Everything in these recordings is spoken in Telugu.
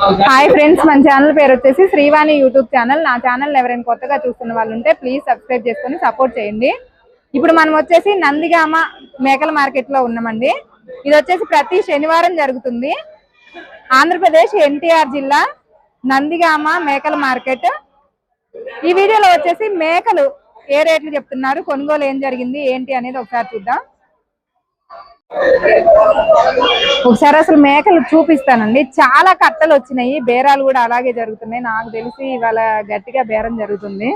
హాయ్ ఫ్రెండ్స్ మన ఛానల్ పేరు వచ్చేసి శ్రీవాణి యూట్యూబ్ ఛానల్ నా ఛానల్ ఎవరైనా కొత్తగా చూస్తున్న వాళ్ళు ఉంటే ప్లీజ్ సబ్స్క్రైబ్ చేసుకొని సపోర్ట్ చేయండి. ఇప్పుడు మనం వచ్చేసి నందిగామ మేకల మార్కెట్లో ఉన్నామండి. ఇది వచ్చేసి ప్రతి శనివారం జరుగుతుంది. ఆంధ్రప్రదేశ్ ఎన్టీఆర్ జిల్లా నందిగామ మేకల మార్కెట్ ఈ వీడియోలో వచ్చేసి మేకలు ఏ రేట్లు చెప్తున్నారు కొనుగోలు ఏం జరిగింది ఏంటి అనేది ఒకసారి చూద్దాం. ఒకసారి అసలు మేకలు చూపిస్తానండి. చాలా కట్టలు వచ్చినాయి. బేరాలు కూడా అలాగే జరుగుతున్నాయి. నాకు తెలిసి ఇవాళ గట్టిగా బేరం జరుగుతుంది.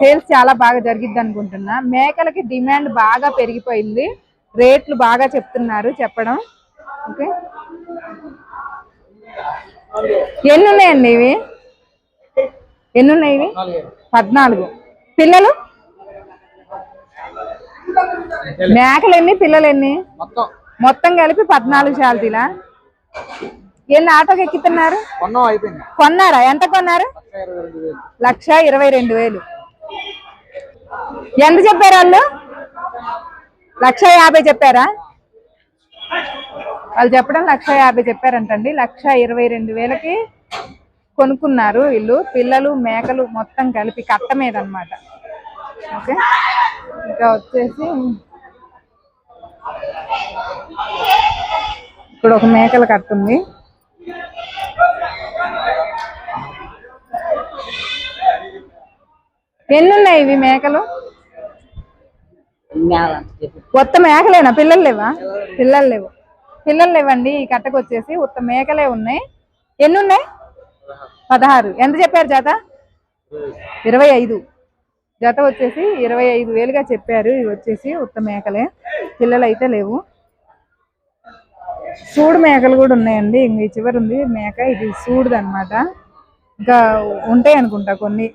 సేల్స్ చాలా బాగా జరిగిద్ది అనుకుంటున్నా. మేకలకి డిమాండ్ బాగా పెరిగిపోయింది. రేట్లు బాగా చెప్తున్నారు చెప్పడం. ఓకే. ఎన్ని ఉన్నాయండి ఇవి? ఎన్ని ఉన్నాయి ఇవి? పద్నాలుగు. పిల్లలు? మేకలు ఎన్ని పిల్లలు ఎన్ని మొత్తం కలిపి పద్నాలుగు శాలతీలా ఎన్ని ఆటోకి ఎక్కుతున్నారు? కొన్నారా? ఎంత కొన్నారు? లక్ష ఇరవై రెండు వేలు. లక్ష ఇరవై రెండు వేలు. ఎంత చెప్పారు వాళ్ళు? లక్ష యాభై చెప్పారా? వాళ్ళు చెప్పడం లక్ష యాభై చెప్పారంటండి. లక్ష ఇరవై రెండు వేలకి కొనుక్కున్నారు వీళ్ళు. పిల్లలు మేకలు మొత్తం కలిపి కట్ట మీద అనమాట ఓకే. ఇంకా వచ్చేసి ఇక్కడ ఒక మేకల కట్ట ఉంది. ఎన్ని ఉన్నాయి ఇవి మేకలు? కొత్త మేకలేనా? పిల్లలు లేవా? పిల్లలు లేవు. పిల్లలు లేవండి ఈ కట్టకు వచ్చేసి ఉత్త మేకలే ఉన్నాయి. ఎన్ని ఉన్నాయి పదహారు. ఎంత చెప్పారు జాత? ఇరవై ఐదు. జత వచ్చేసి ఇరవై ఐదు వేలుగా చెప్పారు. ఇవి వచ్చేసి ఉత్త మేకలే. పిల్లలు అయితే లేవు. సూడు మేకలు కూడా ఉన్నాయండి. ఇంక చివరి ఉంది మేక. ఇది సూడుది అనమాట ఇంకా ఉంటాయి అనుకుంటా కొన్ని.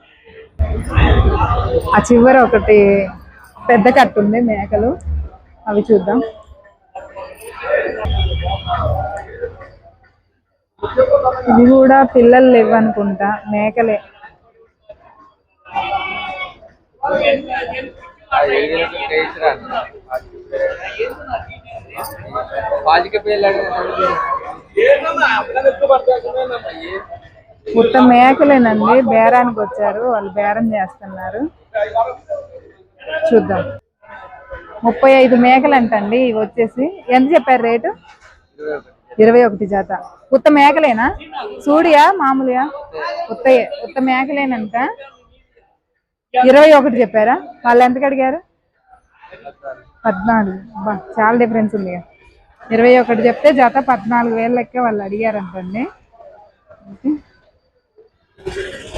ఆ చివర ఒకటి పెద్ద కట్టు ఉంది మేకలు. అవి చూద్దాం. ఇది కూడా పిల్లలు లేవు అనుకుంటా మేకలే. పాజిక మొత్తం మేకలేనండి. బేరానికి వచ్చారు. వాళ్ళు బేరం చేస్తున్నారు. చూద్దాం. ముప్పై ఐదు మేకలు అంటండి ఇవి వచ్చేసి. ఎంత చెప్పారు రేటు? ఇరవై ఒకటి జాత. ఉత్త మేకలేనా? సూడియా? మామూలుగా ఉత్తయే. ఉత్త మేకలేనంట. ఇరవై ఒకటి చెప్పారా? వాళ్ళు ఎంతకు అడిగారు? పద్నాలుగు. బా చాలా డిఫరెన్స్ ఉంది ఇరవై ఒకటి చెప్తే జత పద్నాలుగు వేల లెక్క వాళ్ళు అడిగారంటండి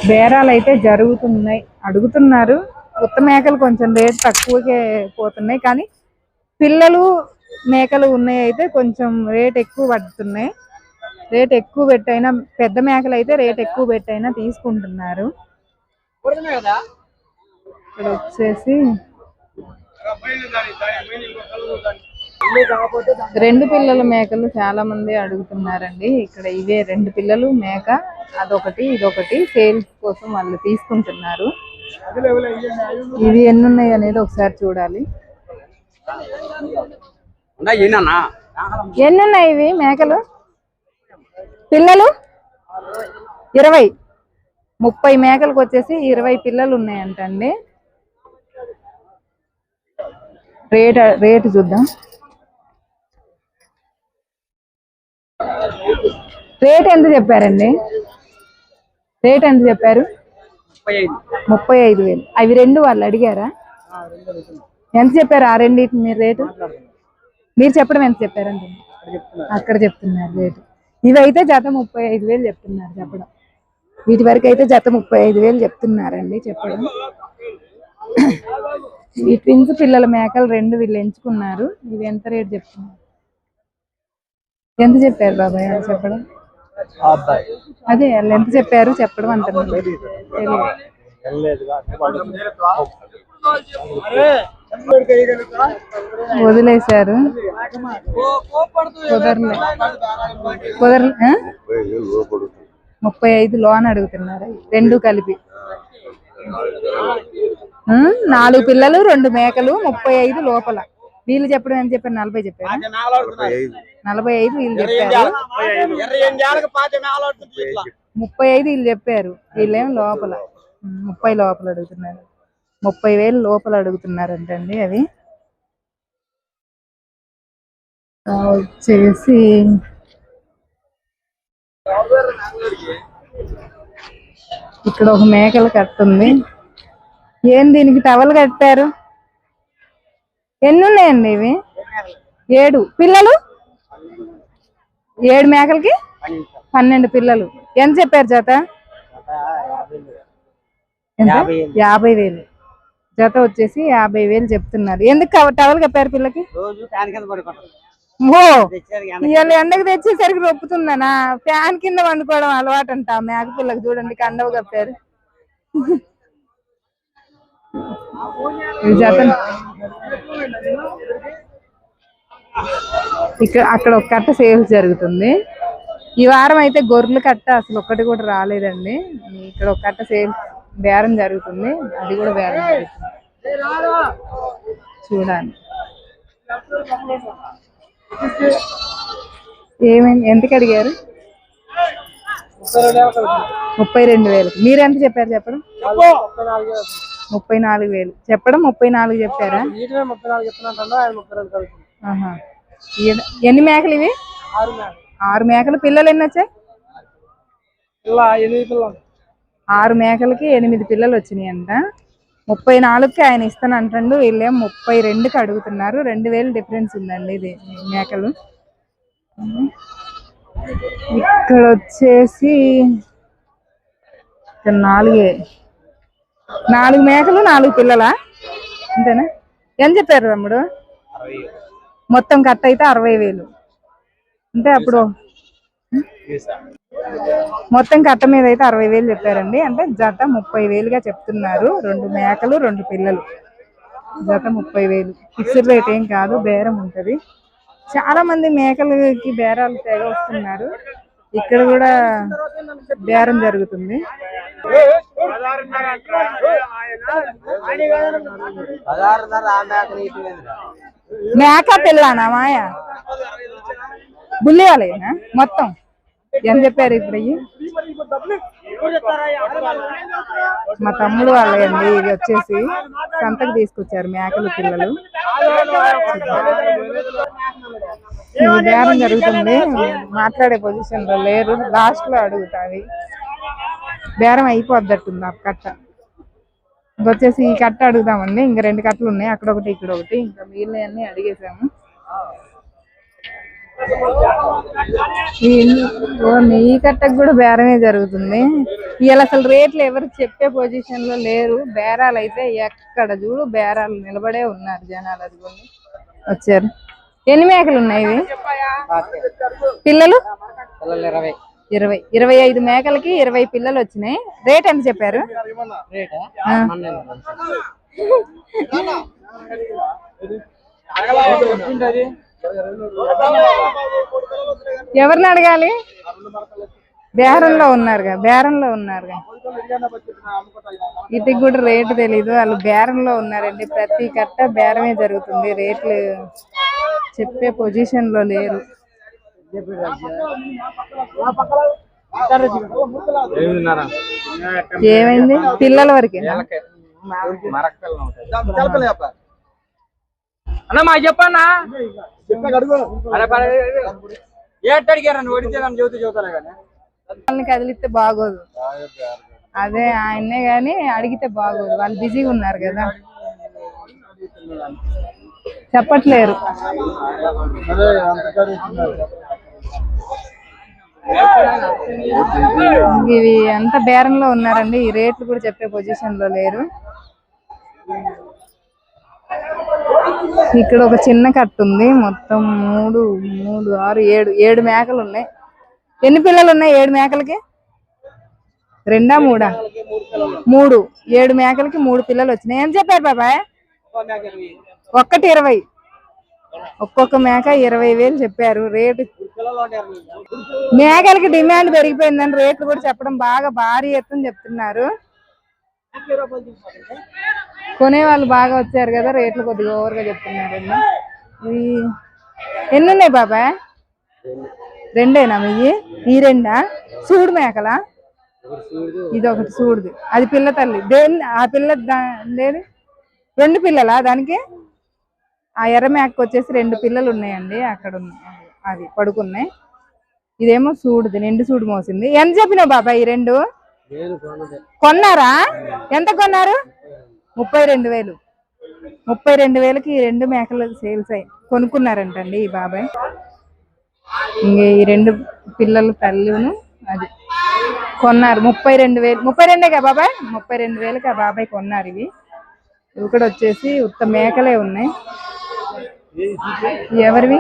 బేరాలు అయితే జరుగుతున్నాయి. అడుగుతున్నారు. ఉత్త మేకలు కొంచెం రేట్ తక్కువకే పోతున్నాయి. కానీ పిల్లలు మేకలు ఉన్నాయి అయితే కొంచెం రేట్ ఎక్కువ పడుతున్నాయి. రేట్ ఎక్కువ పెట్టైనా పెద్ద మేకలు అయితే రేట్ ఎక్కువ పెట్టైనా తీసుకుంటున్నారు. ఇక్కడ వచ్చేసి రెండు పిల్లల మేకలు చాలా మంది అడుగుతున్నారండి. ఇక్కడ ఇవే రెండు పిల్లలు మేక అదొకటి ఇదొకటి సేల్స్ కోసం వాళ్ళు తీసుకుంటున్నారు. ఇవి ఎన్ని ఉన్నాయి అనేది ఒకసారి చూడాలి. ఎన్ని ఉన్నాయి ఇవి మేకలు? పిల్లలు? ఇరవై. ముప్పై మేకలకు వచ్చేసి ఇరవై పిల్లలు ఉన్నాయంటండి. రేట్ రేట్ చూద్దాం. రేట్ ఎంత చెప్పారండి? రేట్ ఎంత చెప్పారు? ముప్పై ఐదు ముప్పై ఐదు వేలు. అవి రెండు వాళ్ళు అడిగారా? ఎంత చెప్పారు ఆ రెండింటి మీరు రేటు? మీరు చెప్పడం ఎంత చెప్పారండి? అక్కడ చెప్తున్నారు రేటు. ఇవి అయితే జత ముప్పై ఐదు వేలు చెప్తున్నారు చెప్పడం. వీటి వరకు అయితే జత ముప్పై ఐదు వేలు చెప్తున్నారండి చెప్పడం. ఈ ట్విన్స్ పిల్లల మేకలు రెండు వీళ్ళు ఎంచుకున్నారు. ఇవి ఎంత రేట్ చెప్తున్నారు ఎంత చెప్పారు బాబాయ్? వాళ్ళు చెప్పడం? అదే వాళ్ళు ఎంత చెప్పారు చెప్పడం అంటున్నారు తెలియదు. వదిలేశారు. కుదరలే. కుదరలే? ముప్పై ఐదు లోన్ అడుగుతున్నారు. రెండు కలిపి? నాలుగు పిల్లలు రెండు మేకలు ముప్పై ఐదు లోపల. వీళ్ళు చెప్పడం ఎంత చెప్పారు? నలభై చెప్పారు. నలభై ఐదు వీళ్ళు చెప్పారు. ముప్పై ఐదు. వీళ్ళు చెప్పారు. వీళ్ళేం లోపల? ముప్పై లోపల అడుగుతున్నారు. ముప్పై వేలు లోపల అడుగుతున్నారంటండి అవి. ఆ, వచ్చేసి ఇక్కడ ఒక మేకలు కట్టుంది. ఏం దీనికి టవల్ కట్టారు? ఎన్ని ఉన్నాయండి ఇవి? ఏడు. పిల్లలు? ఏడు మేకలకి? పన్నెండు పిల్లలు. ఎంత చెప్పారు జత? యాభై వేలు. జత వచ్చేసి యాభై వేలు చెప్తున్నారు. ఎందుకు టవల్ కప్పారు పిల్లకి? ఓ! ఇవాళ ఎండకు తెచ్చేసరికి రొప్పుతుందనా? ఫ్యాన్ కింద వండుకోవడం అలవాటు అంట మేక పిల్లకి చూడండి కండవ కప్పారు ఇక్కడ అక్కడ ఒక కట్ట సేల్స్ జరుగుతుంది. ఈ వారం అయితే గొర్రెలు కట్ట అసలు ఒక్కటి కూడా రాలేదండి. ఇక్కడ ఒక కట్ట సేల్స్ బేరం జరుగుతుంది. అది కూడా బేరం జరుగుతుంది. చూడాలి ఏమైంది? ఎంతకి అడిగారు? ముప్పై రెండు వేలు మీరు ఎంత చెప్పారు చెప్పడం? ముప్పై నాలుగు వేలు. చెప్పడం ముప్పై నాలుగు చెప్పారా? ముప్పై నాలుగు చెప్తున్నా ఎన్ని మేకలు ఇవి? ఆరు మేకలు. పిల్లలు ఎన్ని వచ్చాయి? ఆరు మేకలకి ఎనిమిది పిల్లలు వచ్చినాయి అంట. ముప్పై నాలుగుకి ఆయన ఇస్తాను అంటుండు వీళ్ళేం ముప్పై రెండుకి అడుగుతున్నారు. రెండు వేలు డిఫరెన్స్ ఉందండి ఇది మేకలు. ఇక్కడ వచ్చేసి ఇక్కడ నాలుగే. నాలుగు మేకలు నాలుగు పిల్లలా? అంతేనా? ఎంత చెప్పారు తమ్ముడు? మొత్తం కట్ అయితే అరవై వేలు. అంటే అప్పుడు మొత్తం కట్ట మీద అయితే అరవై వేలు చెప్పారండి. అంటే జత ముప్పై వేలుగా చెప్తున్నారు. రెండు మేకలు రెండు పిల్లలు. జత ముప్పై వేలు. ఫిక్స్డ్ రేట్ ఏం కాదు బేరం ఉంటది. చాలా మంది మేకలకి బేరాలు తెగ వస్తున్నారు. ఇక్కడ కూడా బేరం జరుగుతుంది. మేక పిల్లనా మాయ? బుల్లి మొత్తం. ఎంత చెప్పారు ఇప్పుడు మా తమ్ముడు వాళ్ళండి ఇది వచ్చేసి సంతకు తీసుకొచ్చారు మేకలు పిల్లలు. ఇది బేరం జరుగుతుంది. మాట్లాడే పొజిషన్లో లేరు. లాస్ట్లో అడుగుతావి బేరం అయిపోద్దట్టుంది ఆ కట్ట. ఇంకొచ్చేసి ఈ కట్ట అడుగుదామండి. ఇంకా రెండు కట్టలు ఉన్నాయి. అక్కడ ఒకటి ఇక్కడ ఒకటి. ఇంకా మిగిలినవన్నీ అడిగేసాము. ఈ- కట్టకు కూడా బేరమే జరుగుతుంది. ఇవాళ అసలు రేట్లు ఎవరు చెప్పే పొజిషన్లో లేరు. బేరాలు అయితే ఎక్కడ చూడు బేరాలు నిలబడే ఉన్నారు జనాలు. అదిగోండి. వచ్చారు. ఎన్ని మేకలు ఉన్నాయి ఇవి? పిల్లలు? ఇరవై. ఇరవై. ఐదు మేకలకి ఇరవై పిల్లలు వచ్చినాయి. రేట్ ఎంత చెప్పారు. ఎవరిని అడగాలి? బేరంలో ఉన్నారుగా బేరంలో ఉన్నారుగా. వీటికి కూడా రేటు తెలీదు. వాళ్ళు బేరంలో ఉన్నారండి. ప్రతి కట్ట బేరమే జరుగుతుంది. రేట్లు చెప్పే పొజిషన్లో లేరు ఏమైంది? పిల్లల వరకే. మరక పిల్లలు ఉంటాయి. అన్న మా చెప్పన్నా? అరే పరే, ఏట అడిగారు నన్ను? ఒడితే నన్ను చెబుతూ చెబుతాను కానీ. వాళ్ళని కదిలిస్తే బాగోదు. అదే ఆయన్నే గాని అడిగితే బాగోదు. వాళ్ళు బిజీగా ఉన్నారు కదా. చెప్పట్లేరు. ఇవి అంత బేరంలో ఉన్నారండి? ఈ రేట్లు కూడా చెప్పే పొజిషన్లో లేరు. ఇక్కడ ఒక చిన్న కట్ట ఉంది. మొత్తం మూడు మూడు ఆరు ఏడు ఏడు మేకలు ఉన్నాయి. ఎన్ని పిల్లలు ఉన్నాయి ఏడు మేకలకి? రెండా మూడా? మూడు. ఏడు మేకలకి మూడు పిల్లలు వచ్చినాయి. ఏం చెప్పారు బాబాయ్? ఒక్కటి ఇరవై. ఒక్కొక్క మేక ఇరవై వేలు చెప్పారు రేటు. మేకలకి డిమాండ్ పెరిగిపోయిందని రేట్లు కూడా చెప్పడం బాగా భారీ ఎత్తున చెప్తున్నారు. కొనే వాళ్ళు బాగా వచ్చారు కదా రేట్లు కొద్దిగా ఓవర్గా చెప్తున్నారండి ఎన్ని ఉన్నాయి బాబాయ్ రెండేనా మీ ఈ రెండా? సూడు మేకలా? ఇది ఒకటి చూడుది అది పిల్ల తల్లి. దేని ఆ పిల్ల దా- లేదు రెండు పిల్లలా దానికి? ఆ ఎర్ర మేకకు వచ్చేసి రెండు పిల్లలు ఉన్నాయండి. అక్కడ అది పడుకున్నాయి. ఇదేమో సూడుది నిండు సూడు మోసింది. ఎంత చెప్పినావు బాబాయ్ ఈ రెండు? కొన్నారా? ఎంత కొన్నారు? ముప్పై రెండు వేలు. ముప్పై రెండు వేలకి ఈ రెండు మేకలు సేల్స్ అయ్యి కొనుక్కున్నారంటండి ఈ బాబాయ్. ఇంక ఈ రెండు పిల్లల తల్లిను అది కొన్నారు. ముప్పై రెండు వేలు ముప్పై రెండేగా బాబాయ్? ముప్పై రెండు వేలకి ఆ బాబాయ్ కొన్నారు ఇవి. ఇవి కూడా వచ్చేసి ఉత్త మేకలే ఉన్నాయి. ఎవరివి?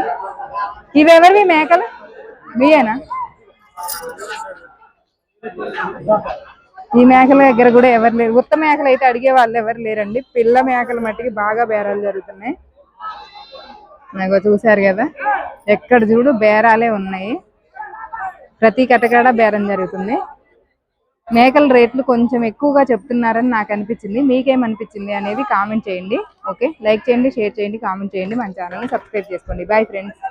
ఇవి ఎవరివి మేకలు? మీయేనా? ఈ మేకల దగ్గర కూడా ఎవరు లేరు. ఉత్త మేకలు అయితే అడిగే వాళ్ళు ఎవరు లేరండి. పిల్ల మేకల మట్టికి బాగా బేరాలు జరుగుతున్నాయి. నాకు చూశారు కదా? ఎక్కడ చూడు బేరాలే ఉన్నాయి. ప్రతి కటకాడ బేరం జరుగుతుంది. మేకల రేట్లు కొంచెం ఎక్కువగా చెప్తున్నారని నాకు అనిపించింది. మీకేమనిపించింది అనేది కామెంట్ చేయండి. ఓకే? లైక్ చేయండి షేర్ చేయండి కామెంట్ చేయండి. మన ఛానల్ని సబ్స్క్రైబ్ చేసుకోండి. Bye friends